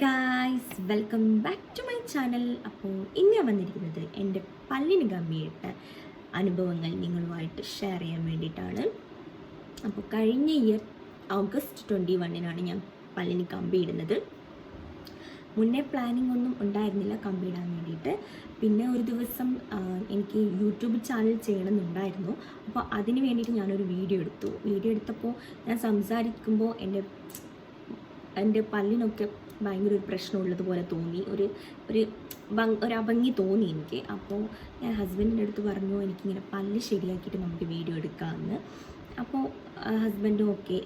Guys welcome back to my channel അപ്പോൾ ഇന്ന് ഞാൻ വന്നിരിക്കുന്നത് എന്റെ പല്ലിന് കമ്മിയിട്ട അനുഭവങ്ങൾ നിങ്ങളുമായിട്ട് ഷെയർ ചെയ്യാൻ വേണ്ടിയിട്ടാണ്. അപ്പോൾ കഴിഞ്ഞ ഇയർ ഓഗസ്റ്റ് ട്വന്റി വണ്ണിനാണ് ഞാൻ പല്ലിന് കമ്പി ഇടുന്നത്. മുന്നേ പ്ലാനിങ് ഒന്നും ഉണ്ടായിരുന്നില്ല കമ്പി ഇടാൻ വേണ്ടിയിട്ട്. പിന്നെ ഒരു ദിവസം എനിക്ക് യൂട്യൂബ് ചാനൽ ചെയ്യണമെന്നുണ്ടായിരുന്നു. അപ്പോൾ അതിന് വേണ്ടിയിട്ട് ഞാനൊരു വീഡിയോ എടുത്തു. വീഡിയോ എടുത്തപ്പോൾ ഞാൻ സംസാരിക്കുമ്പോൾ എന്റെ എന്റെ പല്ലിനൊക്കെ ഭയങ്കര ഒരു പ്രശ്നമുള്ളതുപോലെ തോന്നി. ഒരു ഒരു ഒരു അഭംഗി തോന്നി എനിക്ക്. അപ്പോൾ ഞാൻ ഹസ്ബൻഡിന്റെ അടുത്ത് പറഞ്ഞു എനിക്കിങ്ങനെ പല്ല് ശരിയാക്കിയിട്ട് നമുക്ക് വീഡിയോ എടുക്കാമെന്ന് അപ്പോൾ ഹസ്ബൻഡും ഒക്കെ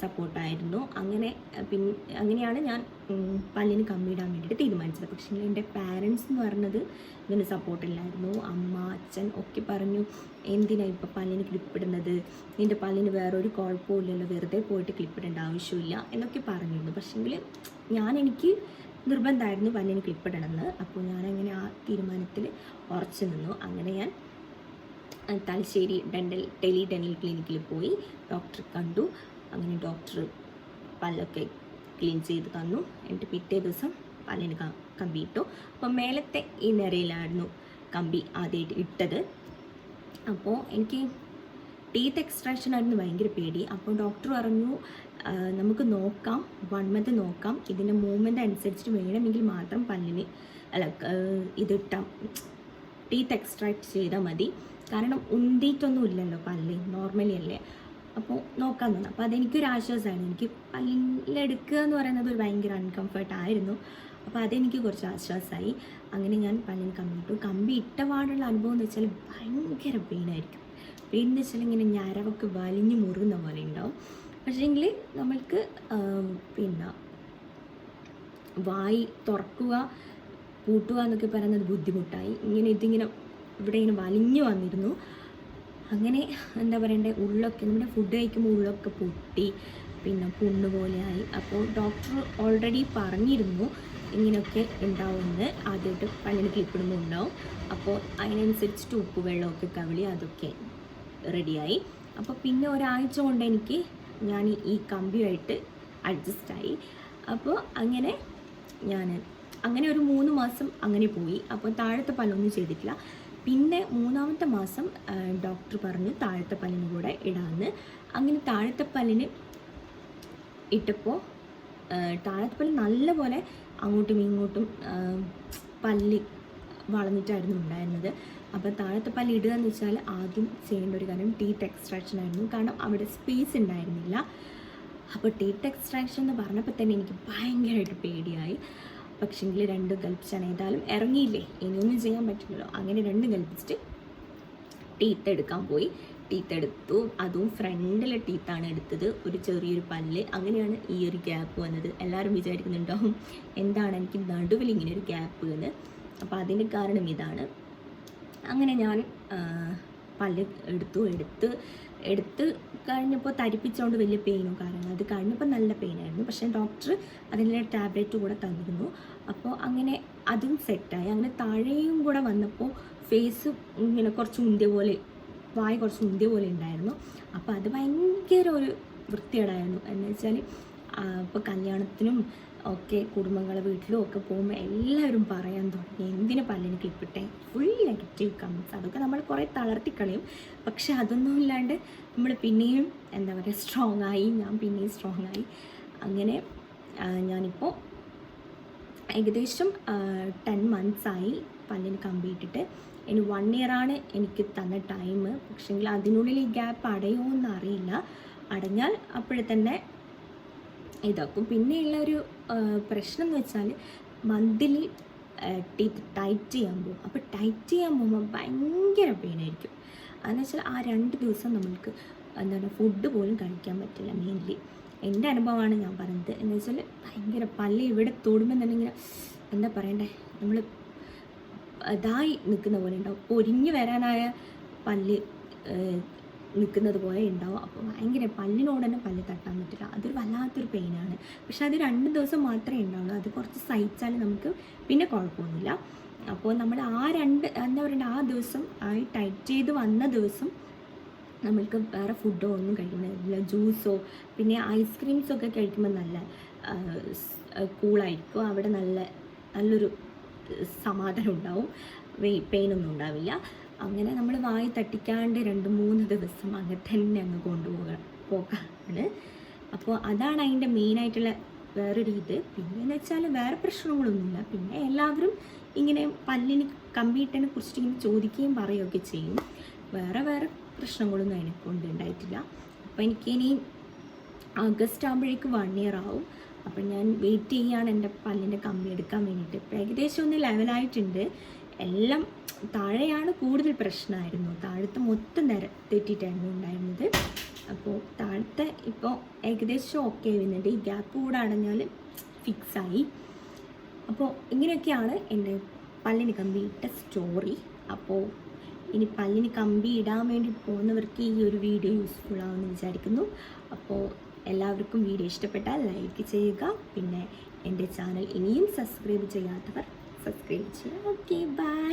സപ്പോർട്ടായിരുന്നു അങ്ങനെ പിന്നെ അങ്ങനെയാണ് ഞാൻ പല്ലിന് കമ്മിയിടാൻ വേണ്ടിയിട്ട് തീരുമാനിച്ചത്. പക്ഷേ എന്റെ പാരൻസ് എന്ന് പറഞ്ഞത് ഇതിന് സപ്പോർട്ടില്ലായിരുന്നു അമ്മ അച്ഛൻ ഒക്കെ പറഞ്ഞു എന്തിനാണ് ഇപ്പോൾ പല്ലിന് ക്ലിപ്പിടുന്നത് നിന്റെ പല്ലിന് വേറൊരു കുഴപ്പമില്ലല്ലോ വെറുതെ പോയിട്ട് ക്ലിപ്പിടേണ്ട ആവശ്യമില്ല എന്നൊക്കെ പറഞ്ഞിരുന്നു. പക്ഷേങ്കിൽ ഞാൻ എനിക്ക് നിർബന്ധമായിരുന്നു പല്ലിന് ക്ലിപ്പിടണമെന്ന് അപ്പോൾ ഞാനങ്ങനെ ആ തീരുമാനത്തിൽ ഉറച്ചു നിന്നു. അങ്ങനെ ഞാൻ തലശ്ശേരി ഡെന്റൽ ടെലി ഡെന്റൽ ക്ലിനിക്കിൽ പോയി ഡോക്ടറെ കണ്ടു. അങ്ങനെ ഡോക്ടർ പല്ലൊക്കെ ക്ലീൻ ചെയ്ത് തന്നു. എന്നിട്ട് പിറ്റേ ദിവസം പല്ലിന് കമ്പി ഇട്ടു. അപ്പോൾ മേലത്തെ ഈ നിരയിലായിരുന്നു കമ്പി ആദ്യമായിട്ട് ഇട്ടത്. അപ്പോൾ എനിക്ക് ടീത്ത് എക്സ്ട്രാക്ഷൻ ആയിരുന്നു ഭയങ്കര പേടി. അപ്പോൾ ഡോക്ടർ പറഞ്ഞു നമുക്ക് നോക്കാം വൺ മന്ത് നോക്കാം. ഇതിന്റെ മൂവ്മെന്റ് അനുസരിച്ചിട്ട് വേണമെങ്കിൽ മാത്രം പല്ലിന് അല്ല ഇതിട്ടാം ടീത്ത് എക്സ്ട്രാക്ട് ചെയ്താൽ മതി. കാരണം ഉന്തിയിട്ടൊന്നും ഇല്ലല്ലോ പല്ല് നോർമലി അല്ലേ? അപ്പോൾ നോക്കാൻ തന്നെ. അപ്പോൾ അതെനിക്കൊരു ആശ്വാസമാണ് എനിക്ക് പല്ലെടുക്കുക എന്ന് പറയുന്നത് ഒരു ഭയങ്കര അൺകംഫർട്ട് ആയിരുന്നു. അപ്പോൾ അതെനിക്ക് കുറച്ച് ആശ്വാസമായി അങ്ങനെ ഞാൻ പല്ലിന് കമ്പി ഇട്ടു. കമ്പി ഇട്ട പാടുള്ള അനുഭവം എന്ന് വെച്ചാൽ ഭയങ്കര പെയിനായിരിക്കും പെയിൻ എന്ന് വെച്ചാൽ ഇങ്ങനെ ഞരവൊക്കെ വലിഞ്ഞു മുറുകുന്ന പോലെ ഉണ്ടാവും. പക്ഷേങ്കിൽ നമ്മൾക്ക് പിന്നെ വായി തുറക്കുക പൂട്ടുക എന്നൊക്കെ പറയുന്നത് ബുദ്ധിമുട്ടായി. ഇങ്ങനെ ഇതിങ്ങനെ ഇവിടെ ഇങ്ങനെ വലിഞ്ഞു വന്നിരുന്നു. അങ്ങനെ എന്താ പറയണ്ടേ ഉള്ളൊക്കെ നമ്മുടെ ഫുഡ് കഴിക്കുമ്പോൾ ഉള്ളൊക്കെ പൊട്ടി. പിന്നെ പുണ്ണ് പോലെയായി അപ്പോൾ ഡോക്ടർ ഓൾറെഡി പറഞ്ഞിരുന്നു ഇങ്ങനെയൊക്കെ ഉണ്ടാവുമെന്ന് ആദ്യമായിട്ട് പല്ലിന് ക്ലിപ്പിടുമ്പോൾ ഉണ്ടാവും അപ്പോൾ അതിനനുസരിച്ചിട്ട് ഉപ്പ് വെള്ളമൊക്കെ കവിളി അതൊക്കെ റെഡിയായി അപ്പോൾ പിന്നെ ഒരാഴ്ച കൊണ്ട് എനിക്ക് ഞാൻ ഈ കമ്പിയുമായിട്ട് അഡ്ജസ്റ്റായി അപ്പോൾ അങ്ങനെ ഞാൻ അങ്ങനെ ഒരു മൂന്ന് മാസം അങ്ങനെ പോയി. അപ്പോൾ താഴത്തെ പല്ലൊന്നും ചെയ്തിട്ടില്ല. പിന്നെ മൂന്നാമത്തെ മാസം ഡോക്ടർ പറഞ്ഞു താഴത്തെ പല്ലിന് കൂടെ ഇടാമെന്ന് അങ്ങനെ താഴത്തെ പല്ലിന് ഇട്ടപ്പോൾ താഴത്തെ പല്ല് നല്ലപോലെ അങ്ങോട്ടും ഇങ്ങോട്ടും പല്ല് വളഞ്ഞിട്ടായിരുന്നു ഉണ്ടായിരുന്നത്. അപ്പോൾ താഴത്തെ പല്ല് ഇടുക എന്ന് വെച്ചാൽ ആദ്യം ചെയ്യേണ്ട ഒരു കാര്യം ടീത്ത് എക്സ്ട്രാക്ഷൻ ആയിരുന്നു. കാരണം അവിടെ സ്പേസ് ഉണ്ടായിരുന്നില്ല. അപ്പോൾ ടീത്ത് എക്സ്ട്രാക്ഷൻ എന്ന് പറഞ്ഞപ്പോൾ തന്നെ എനിക്ക് ഭയങ്കരമായിട്ട് പേടിയായി. പക്ഷേങ്കിൽ രണ്ട് കൽപ്പിച്ചാണ് ഏതായാലും ഇറങ്ങിയില്ലേ? ഇനിയൊന്നും ചെയ്യാൻ പറ്റില്ലല്ലോ. അങ്ങനെ രണ്ട് കൽപ്പിച്ചിട്ട് ടീത്ത് എടുക്കാൻ പോയി. ടീത്ത് എടുത്തു. അതും ഫ്രണ്ടിലെ ടീത്താണ് എടുത്തത്. ഒരു ചെറിയൊരു പല്ല്. അങ്ങനെയാണ് ഈ ഒരു ഗ്യാപ്പ് വന്നത്. എല്ലാവരും വിചാരിക്കുന്നുണ്ടാവും എന്താണ് എനിക്ക് നടുവിൽ ഇങ്ങനെ ഒരു ഗ്യാപ്പ് എന്ന്? അപ്പോൾ അതിന്റെ കാരണം ഇതാണ്. അങ്ങനെ ഞാൻ പല്ല് എടുത്തു എടുത്ത് എടുത്ത് കഴിഞ്ഞപ്പോൾ തരിപ്പിച്ചുകൊണ്ട് വലിയ പെയിനും കാരണം അത് കഴിഞ്ഞപ്പോൾ നല്ല പെയിനായിരുന്നു പക്ഷേ ഡോക്ടർ അതിന്റെ ടാബ്ലറ്റ് കൂടെ തന്നിരുന്നു. അപ്പോൾ അങ്ങനെ അതും സെറ്റായി അങ്ങനെ താഴെയും കൂടെ വന്നപ്പോൾ ഫേസ് ഇങ്ങനെ കുറച്ച് ഉന്തിയ പോലെ വായ കുറച്ച് ഉന്തിയ പോലെ ഉണ്ടായിരുന്നു. അപ്പോൾ അത് ഭയങ്കര ഒരു വൃത്തികേടായിരുന്നു. എന്ന് വെച്ചാൽ ഇപ്പോൾ കല്യാണത്തിനും ഒക്കെ കുടുംബങ്ങളെ വീട്ടിലും ഒക്കെ പോകുമ്പോൾ എല്ലാവരും പറയാൻ തുടങ്ങി. എന്തിനു പല്ലിന് ക്ലിപ്പിട്ടെ? ഫുൾ നെഗറ്റീവ് കമൻസ് അതൊക്കെ നമ്മൾ കുറേ തളർത്തിക്കളയും. പക്ഷെ അതൊന്നും ഇല്ലാണ്ട് നമ്മൾ പിന്നെയും എന്താ പറയുക സ്ട്രോങ് ആയി. ഞാൻ പിന്നെയും സ്ട്രോങ് ആയി. അങ്ങനെ ഞാനിപ്പോൾ ഏകദേശം ടെൻ ആയി പല്ലിന് കമ്പിയിട്ടിട്ട്. ഇനി വൺ ഇയറാണ് എനിക്ക് തന്ന ടൈം പക്ഷേങ്കിൽ അതിനുള്ളിൽ ഈ ഗ്യാപ്പ് അടയുമോ എന്നറിയില്ല അടഞ്ഞാൽ അപ്പോഴെ തന്നെ ഇതാക്കും. പിന്നെയുള്ള ഒരു പ്രശ്നം എന്ന് വെച്ചാൽ മന്തിലി ടീത്ത് ടൈറ്റ് ചെയ്യാൻ പോകും അപ്പോൾ ടൈറ്റ് ചെയ്യാൻ പോകുമ്പോൾ ഭയങ്കര പെയിനായിരിക്കും. അതെന്ന് വെച്ചാൽ ആ രണ്ട് ദിവസം നമ്മൾക്ക് എന്താണ് ഫുഡ് പോലും കഴിക്കാൻ പറ്റില്ല മെയിൻലി. എന്റെ അനുഭവമാണ് ഞാൻ പറയുന്നത് എന്ന് വെച്ചാൽ ഭയങ്കര പല്ല് ഇവിടെ തൊടുമ്പോൾ തന്നെ ഇങ്ങനെ എന്താ പറയണ്ടേ? നമ്മൾ ഇതായി നിൽക്കുന്ന പോലെ ഉണ്ടാവും. പൊരിഞ്ഞു വരാനായ പല്ല് നിൽക്കുന്നത് പോലെ ഉണ്ടാവും. അപ്പോൾ ഭയങ്കര പല്ലിനോട് തന്നെ പല്ല് തട്ടാൻ പറ്റില്ല. അതൊരു വല്ലാത്തൊരു പെയിനാണ് പക്ഷെ അത് രണ്ട് ദിവസം മാത്രമേ ഉണ്ടാവുള്ളൂ. അത് കുറച്ച് സഹിച്ചാൽ നമുക്ക് പിന്നെ കുഴപ്പമൊന്നുമില്ല. അപ്പോൾ നമ്മൾ ആ രണ്ട് എന്താ പറയുക ആ ദിവസം ആ ടൈറ്റ് ചെയ്ത് വന്ന ദിവസം നമ്മൾക്ക് വേറെ ഫുഡോ ഒന്നും കഴിക്കുന്നില്ല ജ്യൂസോ പിന്നെ ഐസ്ക്രീംസൊക്കെ കഴിക്കുമ്പോൾ നല്ല കൂളായിരിക്കും അവിടെ നല്ല നല്ലൊരു സമാധാനം ഉണ്ടാവും. പെയിനൊന്നും ഉണ്ടാവില്ല. അങ്ങനെ നമ്മൾ വായി തട്ടിക്കാണ്ട് രണ്ട് മൂന്ന് ദിവസം അങ്ങനെ തന്നെ അങ്ങ് കൊണ്ടുപോകാം പോകാണ്. അപ്പോൾ അതാണ് അതിന്റെ മെയിനായിട്ടുള്ള വേറൊരു ഇത്. പിന്നെയെന്ന് വെച്ചാൽ വേറെ പ്രശ്നങ്ങളൊന്നുമില്ല. പിന്നെ എല്ലാവരും ഇങ്ങനെ പല്ലിന് കമ്പിയിട്ടതിനെ കുറിച്ചിട്ട് ഇങ്ങനെ ചോദിക്കുകയും പറയുകയൊക്കെ ചെയ്യും. വേറെ വേറെ പ്രശ്നങ്ങളൊന്നും അതിനെ കൊണ്ട് ഉണ്ടായിട്ടില്ല. അപ്പോൾ എനിക്കിനി ആഗസ്റ്റ് ആകുമ്പോഴേക്ക് വൺ ഇയർ ആവും. അപ്പം ഞാൻ വെയിറ്റ് ചെയ്യുകയാണ് എന്റെ പല്ലിന്റെ കമ്പി എടുക്കാൻ വേണ്ടിയിട്ട്. ഇപ്പം ഏകദേശം ഒന്ന് ലെവലായിട്ടുണ്ട് എല്ലാം താഴെയാണ് കൂടുതൽ പ്രശ്നമായിരുന്നു. താഴത്തെ മൊത്തം നിര തെറ്റിയിട്ടായിരുന്നു ഉണ്ടായിരുന്നത്. അപ്പോൾ താഴത്തെ ഇപ്പോൾ ഏകദേശം ഓക്കെ വരുന്നുണ്ട്. ഈ ഗ്യാപ്പ് കൂടെ അടഞ്ഞാൽ ഫിക്സായി അപ്പോൾ ഇങ്ങനെയൊക്കെയാണ് എന്റെ പല്ലിന് കമ്പി ഇട്ട സ്റ്റോറി അപ്പോൾ ഇനി പല്ലിന് കമ്പി ഇടാൻ വേണ്ടി പോകുന്നവർക്ക് ഈ ഒരു വീഡിയോ യൂസ്ഫുൾ ആവുമെന്ന് വിചാരിക്കുന്നു. അപ്പോൾ എല്ലാവർക്കും വീഡിയോ ഇഷ്ടപ്പെട്ടാൽ ലൈക്ക് ചെയ്യുക. പിന്നെ എന്റെ ചാനൽ ഇനിയും സബ്സ്ക്രൈബ് ചെയ്യാത്തവർ സബ്സ്ക്രൈബ് ചെയ്യുക ഓക്കെ ബൈ